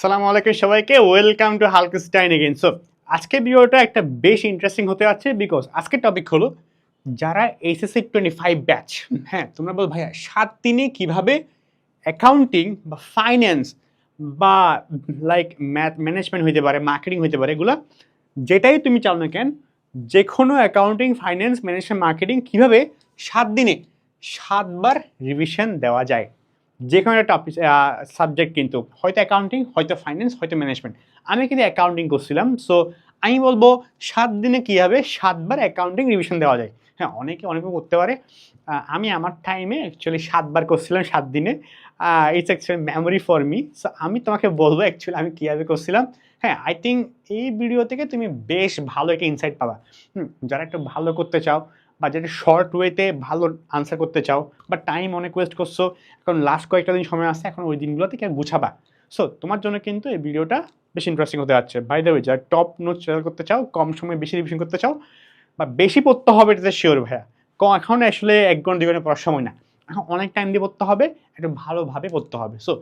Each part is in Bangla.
সালামু আলাইকুম সবাইকে ওয়েলকাম টু হালকস্টাইন এগেন সো আজকে ভিডিওটা একটা বেশ ইন্টারেস্টিং হতে যাচ্ছে বিকজ আজকের টপিক হলো যারা এইচএসসি টোয়েন্টি ফাইভ ব্যাচ হ্যাঁ তোমরা বল ভাইয়া, সাত দিনে কীভাবে অ্যাকাউন্টিং বা ফাইন্যান্স বা লাইক ম্যাথ ম্যানেজমেন্ট হইতে পারে মার্কেটিং হইতে পারে, এগুলো যেটাই তুমি চাও না কেন যে কোনো অ্যাকাউন্টিং ফাইন্যান্স ম্যানেজমেন্ট মার্কেটিং কীভাবে সাত দিনে সাতবার রিভিশন দেওয়া যায়। যে কোনো একটা টপিক সাবজেক্ট কিন্তু হয়তো অ্যাকাউন্টিং হয়তো ফাইন্যান্স হয়তো ম্যানেজমেন্ট আমি কিন্তু অ্যাকাউন্টিং করছিলাম সো আমি বলব সাত দিনে কীভাবে সাতবার অ্যাকাউন্টিং রিভিশন দেওয়া যায়। হ্যাঁ অনেকে অনেকে করতে পারে। আমি আমার টাইমে অ্যাকচুয়ালি সাতবার করছিলাম সাত দিনে। It's actually memory for me so আমি তোমাকে বলব অ্যাকচুয়ালি আমি কীভাবে করছিলাম। হ্যাঁ আই থিঙ্ক এই ভিডিও থেকে তুমি বেশ ভালো একটা ইনসাইট পাবা। হুম, যারা একটু ভালো করতে চাও বা যেটা শর্ট ওয়েতে ভালো আনসার করতে চাও, বা টাইম অনেক ওয়েস্ট করছ, এখন লাস্ট কয়েকটা দিন সময় আছে, এখন ওই দিনগুলোতে কেউ গুছাবা? সো তোমার জন্য কিন্তু এই ভিডিওটা বেশি ইন্টারেস্টিং হতে যাচ্ছে। বাই দ্য ওয়ে যারা টপ নোট চ্যানেল করতে চাও, কম সময়ে বেশি রিভিশন করতে চাও, বা বেশি পড়তে হবে এটাতে শিওর ভাইয়া। এখন আসলে এক ঘণ্টা, দুই ঘণ্টা পড়ার সময় না। এখন অনেক টাইম দিয়ে পড়তে হবে, একটু ভালোভাবে পড়তে হবে। সো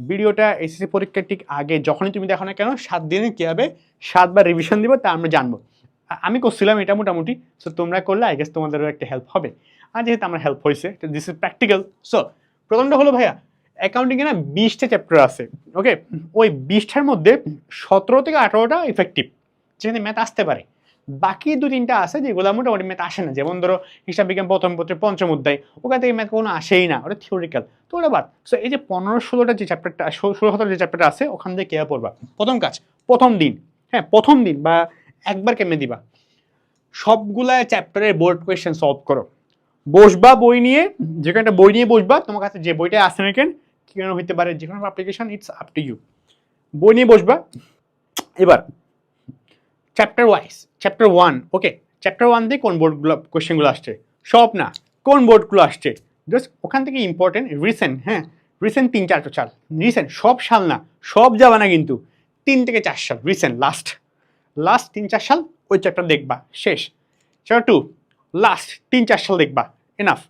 ভিডিওটা এসএসসি পরীক্ষার ঠিক আগে, যখনই তুমি দেখো না কেন, সাত দিনে কীভাবে সাতবার রিভিশন দিব, তা আমরা জানব। আমি করছিলাম এটা মোটামুটি সো তোমরা করলে আই গেস তোমাদেরও একটা হেল্প হবে। আর যেহেতু আমার হেল্প হয়েছে দিস ইজ প্র্যাকটিক্যাল সো প্রথমটা হলো ভাইয়া অ্যাকাউন্টিংয়ে না বিশটা চ্যাপ্টার আছে ওকে ওই বিশটার মধ্যে সতেরো থেকে আঠারোটা ইফেক্টিভ যেখানে ম্যাথ আসতে পারে। বাকি দু তিনটা আছে যেগুলো মোটামুটি ম্যাথ আসে না, যেমন ধরো হিসাব বিজ্ঞান প্রথম পত্রের পঞ্চম অধ্যায়, ওখান থেকে ম্যাথ কোনো আসেই না, ওটা থিওরিক্যাল তো ওটা বাদ। সো এই যে পনেরো ষোলোটা যে চ্যাপ্টারটা ষোলো সতেরো যে চ্যাপ্টারটা আছে, ওখান থেকে কে পড়বা? প্রথম কাজ, প্রথম দিন হ্যাঁ প্রথম দিন বা একবার কেমনে দিবা? সবগুলা চ্যাপ্টারের বোর্ড কোয়েশ্চেন সলভ করো। বসবা বই নিয়ে যে কোনো একটা বই নিয়ে বসবা, তোমার কাছে যে বইটা আসে না কেন কি কেন হইতে পারে যে কোনো application it's up to you বই নিয়ে বসবা। এবার chapter wise chapter one okay chapter one দিয়ে কোন বোর্ডগুলো কোয়েশ্চেনগুলো আসছে? সব না, কোন বোর্ডগুলো আসছে? জাস্ট ওখান থেকে ইম্পর্টেন্ট রিসেন্ট হ্যাঁ রিসেন্ট তিন চারটা চাল রিসেন্ট সব সাল না, সব যাবা না কিন্তু, তিন থেকে চার সাল রিসেন্ট লাস্ট লাস্ট তিন, চার সাল ওই চ্যাপ্টার দেখবা, শেষ। চ্যাপ্টার টু লাস্ট তিন, চার সাল দেখবা এনাফ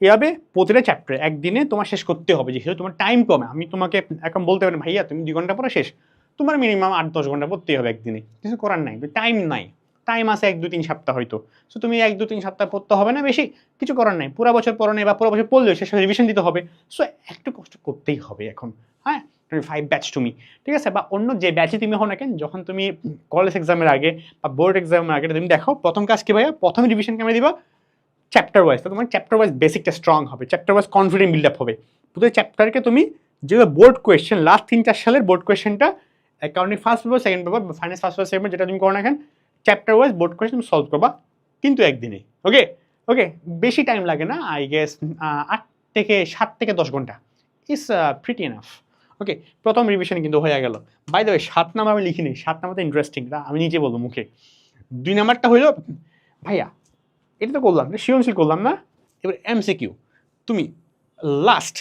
এভাবে প্রতিটা চ্যাপ্টার একদিনে তোমার শেষ করতে হবে, যেহেতু তোমার টাইম কমে। আমি তোমাকে এখন বলতে পারি ভাইয়া, তুমি দুই ঘণ্টা পরে শেষ? তোমার মিনিমাম আট, দশ ঘণ্টা পড়তেই হবে একদিনে। কিছু করার নাই টাইম নাই। টাইম আছে এক, দু, তিন সপ্তাহ হয়তো। সো তুমি এক, দু, তিন সপ্তাহ পড়তে হবে না বেশি, কিছু করার নাই। পুরো বছর পড়ো নাই বা পুরো বছর পড়লেও শেষে রিভিশন দিতে হবে। সো একটু কষ্ট করতেই হবে এখন। হ্যাঁ? ফাইভ ব্যাচ তুমি ঠিক আছে? বা অন্য যে ব্যাচে তুমি হও না কেন, যখন তুমি কলেজ এক্সামের আগে বা বোর্ড এক্সামের আগে তুমি দেখো, প্রথম কাজ কি ভাইয়া? প্রথম রিভিশন কেমন দিবা চ্যাপ্টার ওয়াইজ তো তোমার চ্যাপ্টার ওয়াইজ বেসিকটা স্ট্রং হবে chapter wise confident build up হবে প্রতি চ্যাপ্টারকে তুমি যেগুলো বোর্ড কোয়েশ্চেন লাস্ট তিন চার সালের বোর্ড কোয়েশ্চেনটা accounting first paper second paper finance first paper second যেটা তুমি করো না কেন চ্যাপ্টার ওয়াইজ বোর্ড কোয়েশ্চেন তুমি সলভ করবা কিন্তু একদিনে ওকে ওকে বেশি টাইম লাগে না আই গেস আট থেকে সাত থেকে দশ ঘণ্টা। ইস প্রিটি এনাফ ওকে প্রথম রিভিশন কিন্তু হয়ে গেল। বাই দ্য সাত নাম্বার আমি লিখিনি। সাত নাম্বার তো ইন্টারেস্টিং আমি নিজে বলব মুখে। দুই নাম্বারটা হইল, ভাইয়া, এটা তো করলাম না সৃজনশীল করলাম না? এবার এমসিকিউ তুমি লাস্ট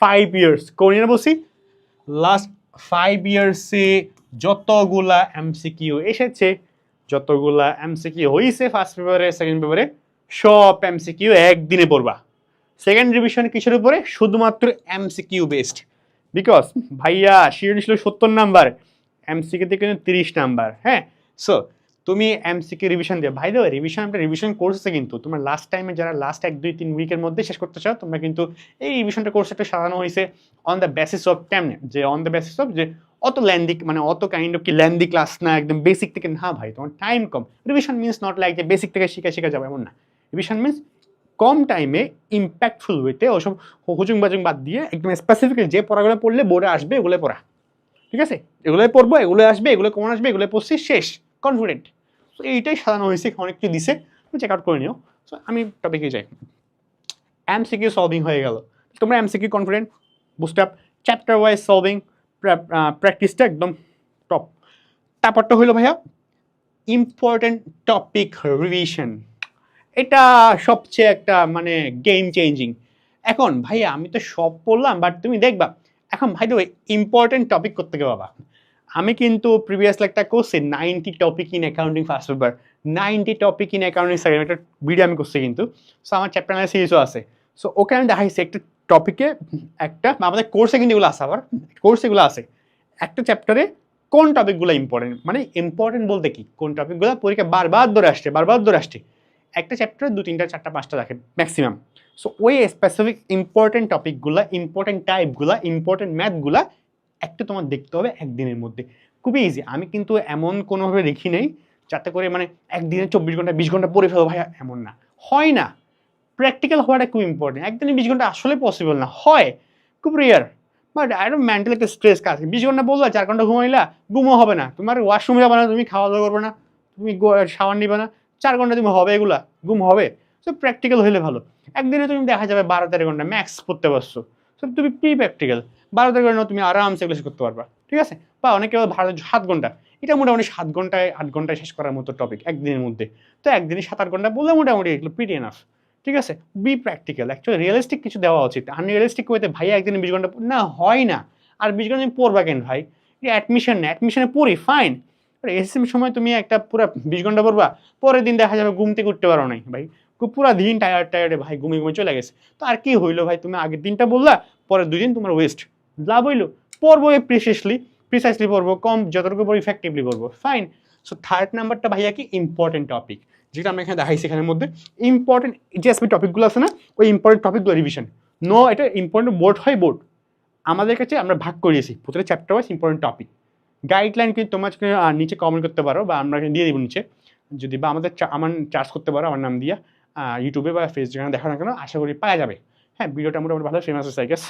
ফাইভ ইয়ার্স কোন বলছি? লাস্ট ফাইভ ইয়ার্সে যতগুলা এমসিকিউ এসেছে, যতগুলা এমসিকিউ হয়েছে ফার্স্ট পেপারে সেকেন্ড পেপারে সব এমসিকিউ একদিনে পড়বা। সেকেন্ড রিভিশন কিসের উপরে? শুধুমাত্র এমসিকিউ বেসড বিকজ ভাইয়া সৃজনশীল ছিল সত্তর নাম্বার এমসিকিউতে কিন্তু তিরিশ নাম্বার হ্যাঁ? সো তুমি এমসিকে রিভিশন দিয়ে ভাই দেবে রিভিশন একটা রিভিশন কোর্স কিন্তু, তোমার লাস্ট টাইমে যারা লাস্ট এক, দুই, তিন উইকের মধ্যে শেষ করতে চাও, তোমরা কিন্তু এই রিভিশনটা কোর্স একটা সাজানো হয়েছে অন দ্য বেসিস অফ কেমনে যে অন দ্য বেসিস অফ যে অত ল্যান্দি মানে অত কাইন্ড অফ কি ল্যান্দি ক্লাস না, একদম বেসিক থেকে, না ভাই, তোমার টাইম কম। রিভিশন মিনস নট লাইক যে বেসিক থেকে শিখে শিখে যাবে, এমন না। রিভিশন মিনস কম টাইমে ইম্প্যাক্টফুল ওয়েতে ওসব হুজুং বাজুং বাদ দিয়ে একদম স্পেসিফিক যে পড়াগুলো পড়লে বোর্ডে আসবে, এগুলো পড়া। ঠিক আছে? এগুলোই পড়ব, এগুলো আসবে, এগুলো কমন আসবে, এগুলো পড়ছি, শেষ কনফিডেন্ট তো এইটাই সাজানো হয়েছে অনেক কিছু দিছে, তুমি চেক আউট করে নিও। সো আমি টপিকে যাই। এমসিকিউ সলভিং হয়ে গেল। তোমরা MCQ confident boost up chapter wise solving প্র্যাকটিসটা একদম টপ তারপরটা হইল ভাইয়া ইম্পর্টেন্ট টপিক রিভিশন এটা সবচেয়ে একটা মানে গেম চেঞ্জিং এখন ভাইয়া, আমি তো সব পড়লাম বাট তুমি দেখবা, এখন ভাই তো ইম্পর্টেন্ট টপিক করতে গেলে বাবা আমি কিন্তু প্রিভিয়াসলি একটা করছি ninety topic in accounting first paper ninety topic in accounting second একটা ভিডিও আমি করছি কিন্তু। সো আমার চ্যাপ্টার সিরিজও আছে। সো ওকে আমি দেখাইছি একটা টপিকে একটা, আমাদের কোর্সে কিন্তু এগুলো আছে আবার। কোর্সে এগুলো আছে। একটা চ্যাপ্টারে কোন টপিকগুলো ইম্পর্টেন্ট মানে ইম্পর্টেন্ট বলতে কি? কোন টপিকগুলো পরীক্ষা বারবার ধরে আসছে, বারবার ধরে আসছে। একটা চ্যাপ্টারে দু তিনটা চারটা, পাঁচটা দেখে ম্যাক্সিমাম সো ওই স্পেসিফিক ইম্পর্টেন্ট টপিকগুলো ইম্পর্টেন্ট টাইপগুলো ইম্পর্টেন্ট ম্যাথগুলা একটা তোমার দেখতে হবে একদিনের মধ্যে। খুবই ইজি আমি কিন্তু এমন কোনোভাবে রেখি নেই যাতে করে মানে একদিনে চব্বিশ ঘণ্টা, বিশ ঘণ্টা পড়ে ফেলো ভাই এমন না। হয় না। প্র্যাকটিক্যাল হওয়াটা খুব ইম্পর্টেন্ট একদিনে বিশ ঘণ্টা আসলে পসিবল না। হয়। খুব রেয়ার বাট আই মেন্টাল একটা স্ট্রেস কাজ। বিশ ঘণ্টা বললা, চার ঘণ্টা ঘুমাইলা, ঘুমও হবে না। তোমার ওয়াশরুমে যাবে না, তুমি খাওয়া দাওয়া করবে না, তুমি শাওয়ার নিবে না। চার ঘণ্টা তুমি হবে এগুলা, ঘুম হবে। সো প্র্যাকটিক্যাল হলে ভালো। একদিনে তুমি দেখা যাবে বারো তেরো ঘণ্টা ম্যাক্স পড়তে পারছ। সো তুমি প্রি প্র্যাকটিক্যাল বারো তেরো ঘণ্টা তুমি আরামসে এগুলো করতে পারবা। ঠিক আছে? বা অনেকে ভালো সাত ঘণ্টা, এটা মোটামুটি সাত ঘন্টায়, আট ঘন্টায় শেষ করার মতো টপিক একদিনের মধ্যে। তো একদিনে সাত আট ঘণ্টা বললে মোটামুটি এগুলো পিটি এনাফ ঠিক আছে? বি প্র্যাকটিক্যাল অ্যাকচুয়ালি রিয়েলিস্টিক কিছু দেওয়া উচিত। আনরিয়েলিস্টিক ওয়েতে ভাই একদিনে বিশ ঘণ্টা, না, হয় না। আর বিশ ঘণ্টা তুমি পড়বা কেন ভাই? এটা অ্যাডমিশন না অ্যাডমিশনে পড়ি ফাইন এসএসএম সময় তুমি একটা পুরো বিশ ঘণ্টা পড়বা, পরের দিন দেখা যাবে ঘুম থেকে উঠতে পারো নাই ভাই। পুরো দিন টায়ার্ড টায়ার্ডে ভাই ঘুমিয়ে ঘুমিয়ে চলে গেছে। তো আর কি হইল ভাই, তুমি আগের দিনটা বললা, পরের দুই দিন তোমার ওয়েস্ট লাভ হইল। পড়ব প্রিসিয়াসলি প্রিসাইসলি পড়ব, কম যতটুকু পড়ব ইফেক্টিভলি পড়ব। ফাইন সো থার্ড নাম্বারটা ভাইয়া কি? ইম্পর্টেন্ট টপিক যেটা আমি এখানে দেখাইছি এখানের মধ্যে। ইম্পর্টেন্ট যে আসবে টপিকগুলো আছে না, ওই ইম্পর্টেন্ট টপিকগুলো রিভিশন নো এটা ইম্পর্টেন্ট বোর্ড হয় বোর্ড আমাদের কাছে আমরা ভাগ করিয়েছি। প্রতিটা chapter wise important topic guideline কিন্তু তোমার নিচে কমেন্ট করতে পারো বা আমরা দিয়ে দিব নিচে। যদি বা আমাদের আমার চার্জ করতে পারো, আমার নাম দিয়া ইউটিউবে বা ফেসবুকে দেখা না কেন আশা করি পাওয়া যাবে। হ্যাঁ ভিডিওটা মোটামুটি ভালো ফেমাস আছে আই গেস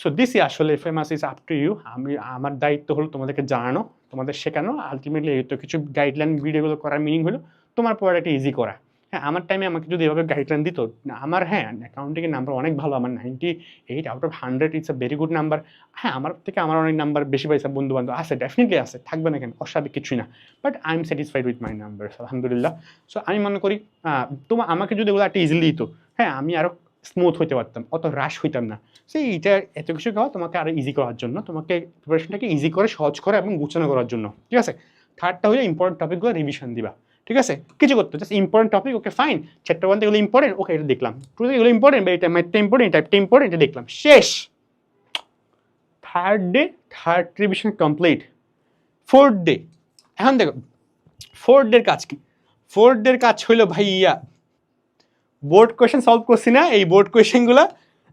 সো দিস ই আসলে famous is up to you আমি, আমার দায়িত্ব হলো তোমাদেরকে জানানো, তোমাদের শেখানো। আলটিমেটলি তো কিছু গাইডলাইন ভিডিওগুলো করার মিনিং হলো, তোমার পড়াটা ইজি করা। হ্যাঁ আমার টাইমে আমাকে যদি এভাবে গাইডলাইন দিত আমার হ্যাঁ অ্যাকাউন্টিংয়ের নাম্বার অনেক ভালো, আমার ninety eight out of hundred it's a very good number হ্যাঁ আমার থেকে আমার অনেক নাম্বার বেশি পাইছে বন্ধু বান্ধব আছে ডেফিনেটলি আছে, থাকবে না কেন, অস্বাভাবিক কিছুই না। But I am satisfied with my number আলহামদুলিল্লাহ। সো আমি মনে করি তোমার আমাকে যদি ওগুলো একটা ইজিলি দিত হ্যাঁ আমি আরও স্মুথ হইতে পারতাম, অত রাশ হইতাম না। সেই এইটা এত কিছু খাওয়া তোমাকে আরও ইজি করার জন্য, তোমাকে প্রিপারেশনটাকে ইজি করে, সহজ করে এবং গুছানো করার জন্য। ঠিক আছে? থার্ডটা হলো ইম্পর্টেন্ট টপিকগুলো রিভিশন দিবা। ঠিক আছে? কিছু করতে just important topic okay fine chapter one এগুলো ইম্পর্টেন্ট ওকে এটা দেখলাম। টু এগুলো ইম্পর্টেন্ট এটা ম্যাথটা ইম্পর্টেন্ট টাইপটা ইম্পর্টেন্ট এটা দেখলাম। শেষ! Third day third revision complete fourth day এখন দেখো ফোর্থ ডের কাজ কি? ফোর্থ ডের কাজ হইল ভাইয়া বোর্ড কোয়েশ্চেন সলভ করছি না। এই বোর্ড কোয়েশ্চেনগুলো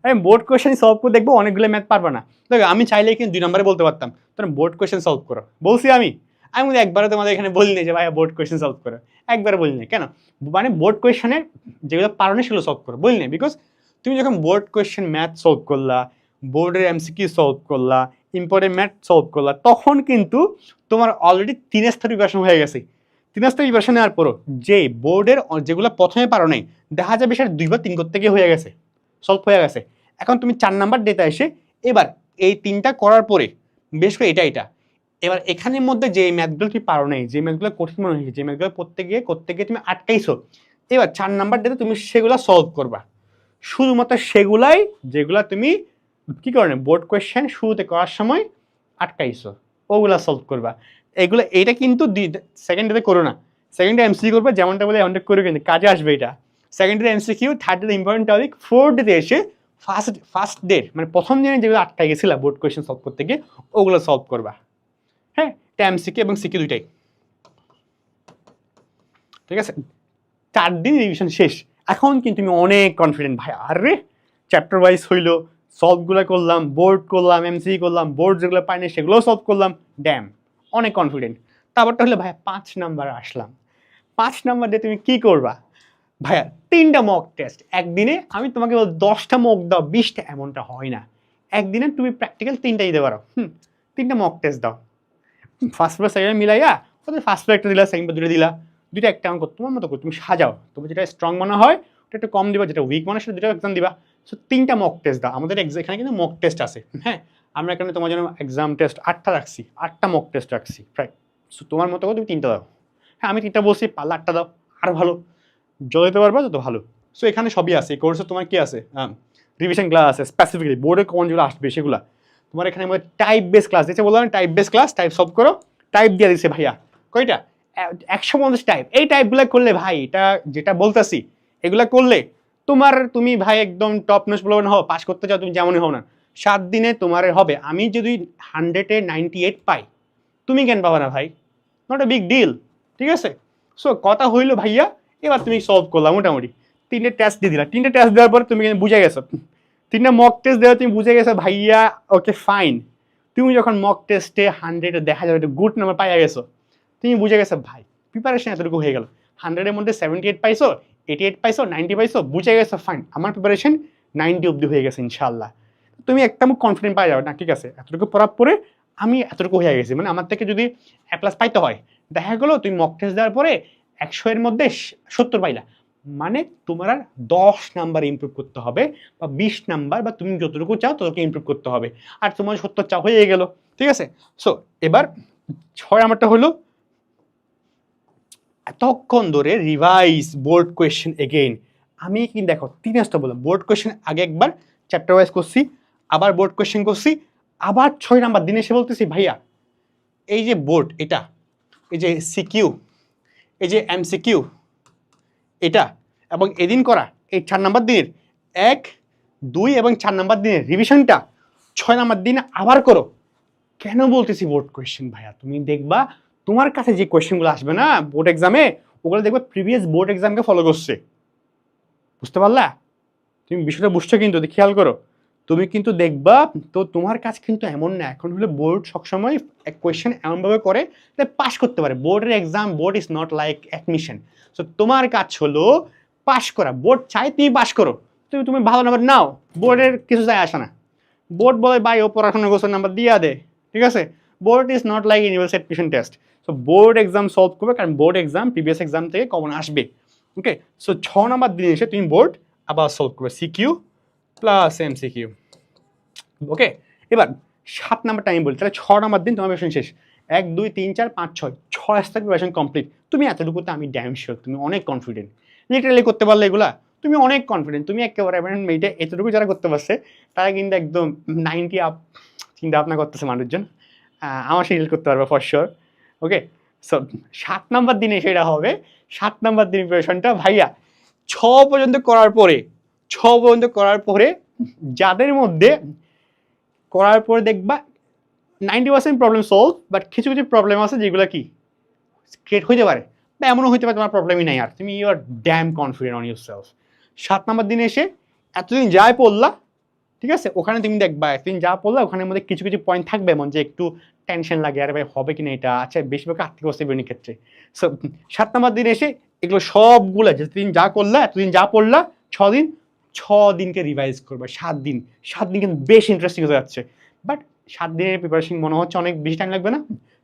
আমি বোর্ড কোয়েশ্চেন সলভ করে দেখব, অনেকগুলো ম্যাথ পারব না। দেখো, আমি চাইলে কিন্তু দুই নম্বরে বলতে পারতাম। তোমরা বোর্ড কোয়েশ্চেন সলভ করো। বলছি আমি। আমি কিন্তু একবারও তোমাদের এখানে বলিনি যে ভাইয়া বোর্ড কোয়েশ্চেন সলভ করো। একবার বলিনি, কেন? মানে বোর্ড কোয়েশ্চেনের যেগুলো পারো সেগুলো সলভ করো। বলিনি বিকজ তুমি যখন বোর্ড কোয়েশ্চেন ম্যাথ সলভ করলা বোর্ডের এমসিকিউ সলভ করলা ইম্পর্টেন্ট ম্যাথ সলভ করলা, তখন কিন্তু তোমার অলরেডি তিন স্তর প্রিপারেশন হয়ে গেছে। তিন স্তর প্রিপারেশন নেওয়ার পরও যে বোর্ডের যেগুলো প্রথমে পারো নাই, দেখা যাবে সেটা দুইবার তিন করতে গিয়ে হয়ে গেছে সলভ হয়ে গেছে। এখন তুমি চার নাম্বার ডেটা এসে এবার এই তিনটা করার পরে, বেশ করে এটা এটা এবার এখানের মধ্যে যে ম্যাথগুলো তুমি পারো নাই, যে ম্যাথগুলো কঠিন মনে হয়েছে, যে ম্যাথগুলো করতে গিয়ে করতে গিয়ে তুমি আটকাইছো, এবার চার নাম্বার ডেতে তুমি সেগুলো সলভ করবা। শুধুমাত্র সেগুলাই যেগুলা তুমি কি করো বোর্ড কোয়েশ্চেন শুরুতে করার সময় আটকাইছো, ওগুলা সলভ করবা। এগুলো, এইটা কিন্তু সেকেন্ড ডেতে করো না। সেকেন্ড ডে এমসি করবে, যেমনটা বলে এমনটা করবে কিন্তু কাজে আসবে এটা। Second day MCQ third day important topic fourth ডেতে এসে ফার্স্ট ফার্স্ট ডে মানে প্রথম দিনে যেগুলো আটকা গেছিলা বোর্ড কোয়েশ্চেন সলভ করতে গিয়ে, ওগুলো সলভ করবা। হ্যাঁ এটা এমসিকিউ এবং সিকিউ দুইটাই। ঠিক আছে? চার দিন রিভিশন শেষ। এখন কিন্তু তুমি অনেক কনফিডেন্ট ভাই। আরে চ্যাপ্টার ওয়াইজ হইল সলভগুলো করলাম বোর্ড করলাম এমসি করলাম বোর্ড যেগুলো পাইনি সেগুলোও সলভ করলাম। ড্যাম অনেক কনফিডেন্ট তারপরটা হলে, ভাইয়া, পাঁচ নাম্বার আসলাম। পাঁচ নাম্বার দিয়ে তুমি কি করবা? ভাইয়া, তিনটা মক টেস্ট একদিনে আমি তোমাকে বল দশটা মক দাও, বিশটা, এমনটা হয় না। একদিনে তুমি প্র্যাকটিক্যাল তিনটা দিতে পারো। হুম, তিনটা মক টেস্ট দাও। ফার্স্ট পেপার সেকেন্ড মিলাইয়া, ওদের ফার্স্ট পেপার একটা দিলা সেকেন্ড পেপার দুটো দিলা। দুটো একটা অঙ্ক তোমার মতো করে, তুমি সাজাও। তুমি যেটা স্ট্রং মনে হয়, ওটা একটু কম দিবা, যেটা উইক মনে হয়, সেটা দুটো এক্সাম দিবা। সো তিনটা মক টেস্ট দাও। আমাদের এখানে কিন্তু মক টেস্ট আছে হ্যাঁ? আমরা এখানে তোমার জন্য এক্সাম টেস্ট আটটা রাখছি। আটটা মক টেস্ট রাখছি প্রায় সো তোমার মতো করে তুমি তিনটা দাও। হ্যাঁ আমি তিনটা বলছি, পারলে আটটা দাও। আর ভালো। যত দিতে পারবা, তত ভালো। সো এখানে সবই আছে। এই কোর্সে তোমার কি আছে? রিভিশন ক্লাস আছে স্পেসিফিকলি বোর্ডে কোন যেগুলো আসবে, সেগুলো। তোমার এখানে মধ্যে টাইপ বেস ক্লাস দিচ্ছে বললাম type base class type solve করো টাইপ দিয়ে দিচ্ছে ভাইয়া। কয়টা? একশো পঞ্চাশ টাইপ এই টাইপগুলো করলে ভাই, এটা যেটা বলতেছি, এগুলা করলে তোমার, তুমি ভাই একদম টপ নোস বলবে না হও পাস করতে চাও, তুমি যেমনই হও না। সাত দিনে তোমার হবে। আমি যদি হান্ড্রেডে নাইনটি এইট পাই, তুমি কেন পাবা না ভাই? নট এ বিগ ডিল ঠিক আছে? সো কথা হইল ভাইয়া, এবার তুমি সলভ করলাম মোটামুটি। তিনটে টেস্ট দিয়ে দিলা। তিনটে টেস্ট দেওয়ার পরে তুমি বুঝে গেছো? তিনটে মক টেস্ট দেওয়া, তুমি বুঝে গেছো, ভাইয়া ওকে ফাইন তুমি যখন মক টেস্টে হান্ড্রেডে দেখা যাবে গুড নাম্বার পাইয়া গেছো, তুমি বুঝে গেছো, ভাই প্রিপারেশন এতটুকু হয়ে গেল। হান্ড্রেডের মধ্যে সেভেন্টি এইট পাইছো এইটি এইট পাইছো নাইনটি পাইছো, বুঝে গেছো ফাইন আমার প্রিপারেশন নাইনটি অব্দি হয়ে গেছে ইনশাল্লাহ তুমি একদম কনফিডেন্ট পাই যাবে, না, ঠিক আছে, এতটুকু পড়ার পরে আমি এতটুকু হয়ে গেছি। মানে আমার থেকে যদি এ প্লাস পাইতে হয়, দেখা গেলো, তুমি মক টেস্ট দেওয়ার পরে একশো এর মধ্যে সত্তর পাইলা। মানে তোমার আর দশ নাম্বার ইমপ্রুভ করতে হবে বা বিশ নাম্বার বা তুমি যতটুকু চাও ততটুকু ইমপ্রুভ করতে হবে। আর তোমার সত্তর চাও হয়ে গেল, ঠিক আছে? সো এবার ছয় নাম্বারটা হলো এতক্ষণ ধরে রিভাইজ বোর্ড কোয়েশ্চেন এগেইন আমি কি দেখো, তিন আসতে বললাম। বোর্ড কোয়েশ্চেন আগে একবার চ্যাপ্টার ওয়াইজ করছি, আবার বোর্ড কোয়েশ্চেন করছি, আবার ছয় নাম্বার দিনে এসে বলতেছি, ভাইয়া, এই যে বোর্ড এটা, এই যে সিকিউ এই যে এমসিকিউ এটা এবং এদিন করা এই চার নাম্বার দিনের এক, দুই এবং চার নাম্বার দিনের রিভিশনটা ছয় নাম্বার দিন আবার করো। কেন বলতেছি বোর্ড কোয়েশ্চেন ভাইয়া? তুমি দেখবা তোমার কাছে যে কোয়েশ্চেনগুলো আসবে না বোর্ড এক্সামে ওগুলো দেখবে প্রিভিয়াস বোর্ড এক্সামকে ফলো করছে। বুঝতে পারলা? তুমি বিষয়টা বুঝছ কিন্তু খেয়াল করো। তুমি কিন্তু দেখবা, তো তোমার কাজ কিন্তু এমন না। এখন হলে বোর্ড সবসময় এক কোয়েশ্চেন এমনভাবে করে যে পাশ করতে পারে। বোর্ডের exam board is not like admission so তোমার কাজ হলো পাশ করা। বোর্ড চাই তুমি পাশ করো। তুমি তুমি ভালো নাম্বার নাও। বোর্ডের কিছু যায় আসে না। বোর্ড বলে বাই ও পড়াশোনা করছে নাম্বার দিয়া দে। ঠিক আছে? Board is not like university admission test so board exam solve করবে, কারণ বোর্ড এক্সাম প্রিভিয়াস এক্সাম থেকে কমন আসবে। ওকে সো ছ নাম্বার দিন এসে তুমি বোর্ড আবার সলভ করবে। CQ plus MCQ okay এবার সাত নাম্বারটা আমি বলি, তাহলে ছ নাম্বার দিন তোমার প্রিপারেশন শেষ। এক, দুই, তিন, চার, পাঁচ, ছয়। ছয় স্তর প্রিপারেশন কমপ্লিট তুমি এতটুকুতে আমি ড্যাম শিওর তুমি অনেক কনফিডেন্ট লিটারালি করতে পারলে এগুলা, তুমি অনেক কনফিডেন্ট তুমি একেবারে মেয়েটা এতটুকু যারা করতে পারছে, তারা কিন্তু একদম নাইনটি আপ চিন্তা ভাবনা করতেছে মানুষজন। আমার সিরিয়াল করতে পারবে ফর শিওর ওকে সো সাত নাম্বার দিনে সেটা হবে। সাত নাম্বার দিন প্রিপারেশনটা ভাইয়া, ছ পর্যন্ত করার পরে ছ পর্যন্ত করার পরে যাদের মধ্যে করার পরে দেখবা ninety percent problem solve but কিছু কিছু প্রবলেম আছে যেগুলো কি ক্রিয়েট হইতে পারে। বা এমনও হইতে পারে তোমার প্রবলেমই নাই আর। তুমি you are damn confident on yourself সাত নম্বর দিনে এসে এতদিন যাই পড়লা, ঠিক আছে? ওখানে তুমি দেখবা, এতদিন যা পড়লা, ওখানের মধ্যে কিছু কিছু পয়েন্ট থাকবে, এমন যে একটু টেনশন লাগে, আরে ভাই, হবে কিনা এটা? আচ্ছা বেশিরভাগ আর্থিক অবস্থা বেরোনি ক্ষেত্রে। সো সাত নম্বর দিন এসে এগুলো সবগুলো যেদিন যা করলা, এতদিন যা পড়লা ছ দিন ছ দিনকে রিভাইজ করবে সাত দিন সাত দিন কিন্তু বেশ ইন্টারেস্টিং হতে যাচ্ছে। বাট সাত দিনের প্রিপারেশন মনে হচ্ছে অনেক বেশি টাইম লাগবে না?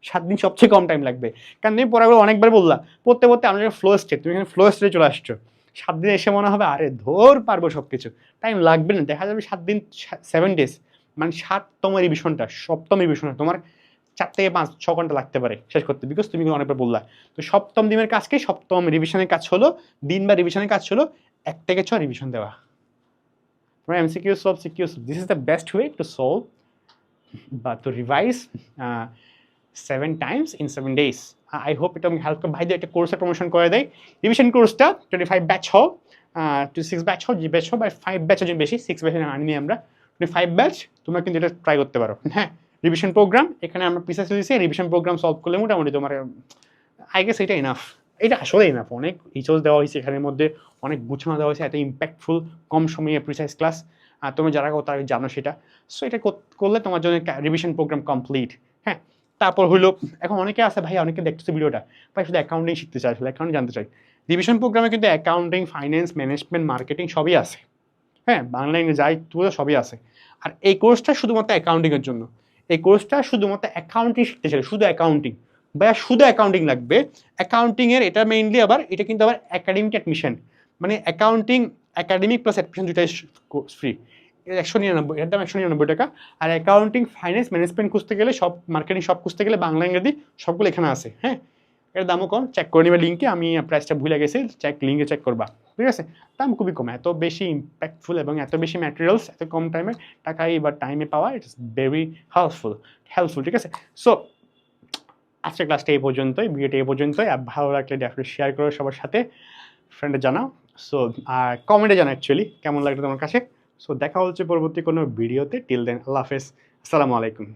সাত দিন সবচেয়ে কম টাইম লাগবে। কারণ তুমি পড়াগুলো অনেকবার বললা পড়তে পড়তে আমরা ফ্লো স্টেট তুমি এখানে ফ্লো স্টেটে চলে আসছো। সাত দিন এসে মনে হবে, আরে ধর পারব সব কিছু টাইম লাগবে না। দেখা যাবে সাত দিন সেভেন ডেজ মানে সাততম রিভিশনটা সপ্তম রিভিশনটা তোমার চার থেকে পাঁচ, ছ ঘণ্টা লাগতে পারে শেষ করতে। বিকজ তুমি কিন্তু অনেকবার বললা। তো সপ্তম দিনের কাজকে সপ্তম রিভিশনের কাজ হলো, দিন বা রিভিশনের কাজ হলো, এক থেকে ছ রিভিশন দেওয়া। MCQ solve, CQ solve. This is the best way to solve, but to revise uh, seven times in seven days. I hope এটা আমি হেল্প ভাইদের একটা কোর্সের প্রমোশন করে দেয় রিভিশন কোর্সটা টোয়েন্টি ফাইভ ব্যাচ হও টু সিক্স ব্যাচ হও জি ব্যাচ হও বা ফাইভ ব্যাচ হচ্ছে বেশি সিক্স ব্যাচ আনিনি আমরা টোয়েন্টি ফাইভ ব্যাচ তোমরা কিন্তু এটা ট্রাই করতে পারো হ্যাঁ রিভিশন প্রোগ্রাম এখানে আমরা পিসেস দিয়েছি রিভিশন প্রোগ্রাম সলভ করলে মোটামুটি তোমার আই গেস এটা ইনাফ এটা আসলেই ইনাফ অনেক ইচোস দেওয়া হয়েছে এখানের মধ্যে, অনেক গুছানো দেওয়া হয়েছে, এত ইম্প্যাক্টফুল কম সময়ে প্রিসাইজ ক্লাস আর তুমি যারা তারা জানো সেটা। সো এটা করলে তোমার জন্য রিভিশন প্রোগ্রাম কমপ্লিট হ্যাঁ? তারপর হলো এখন অনেকে আছে ভাই, অনেকে দেখতেছে ভিডিওটা। ভাই, শুধু অ্যাকাউন্টিং শিখতে চাই আসলে অ্যাকাউন্টিং জানতে চাই রিভিশন প্রোগ্রামে কিন্তু অ্যাকাউন্টিং ফাইন্যান্স ম্যানেজমেন্ট মার্কেটিং সবই আছে। হ্যাঁ বাংলা, ইংরেজি যাই তুলে, সবই আছে। আর এই কোর্সটা শুধুমাত্র অ্যাকাউন্টিংয়ের জন্য। এই কোর্সটা শুধুমাত্র অ্যাকাউন্টিং শিখতে চাই শুধু অ্যাকাউন্টিং ভাইয়া শুধু অ্যাকাউন্টিং লাগবে। অ্যাকাউন্টিংয়ের এটা মেইনলি আবার, এটা কিন্তু আবার একাডেমিক অ্যাডমিশন মানে অ্যাকাউন্টিং একাডেমিক প্লাস অ্যাডমিশন দুটাই ফ্রি একশো নিরানব্বই এর দাম একশো নিরানব্বই টাকা। আর অ্যাকাউন্টিং ফাইন্যান্স ম্যানেজমেন্ট খুঁজতে গেলে সব মার্কেটিং সব খুঁজতে গেলে বাংলা, ইংরেজি সবগুলো এখানে আছে হ্যাঁ? এর দামও কম। চেক করে নেবে লিঙ্কে আমি প্রাইসটা ভুলে গেছি। চেক লিঙ্কে চেক করবা। ঠিক আছে? দাম খুবই কম। এত বেশি ইম্প্যাক্টফুল এবং এত বেশি ম্যাটেরিয়ালস এত কম টাইমে টাকায় বা টাইমে পাওয়া ইটস ভেরি হেল্পফুল হেল্পফুল ঠিক আছে? সো আজকের ক্লাসটা এই পর্যন্তই ভিডিওটা এই পর্যন্তই, আর ভালো লাগলে ডেফিনেট শেয়ার করো সবার সাথে ফ্রেন্ডে জানাও সো আর কমেন্টে জানাও অ্যাকচুয়ালি কেমন লাগল তোমার কাছে? সো দেখা হচ্ছে পরবর্তী কোনো ভিডিওতে টিল দেন আল্লাহ হাফেজ, আসসালামু আলাইকুম।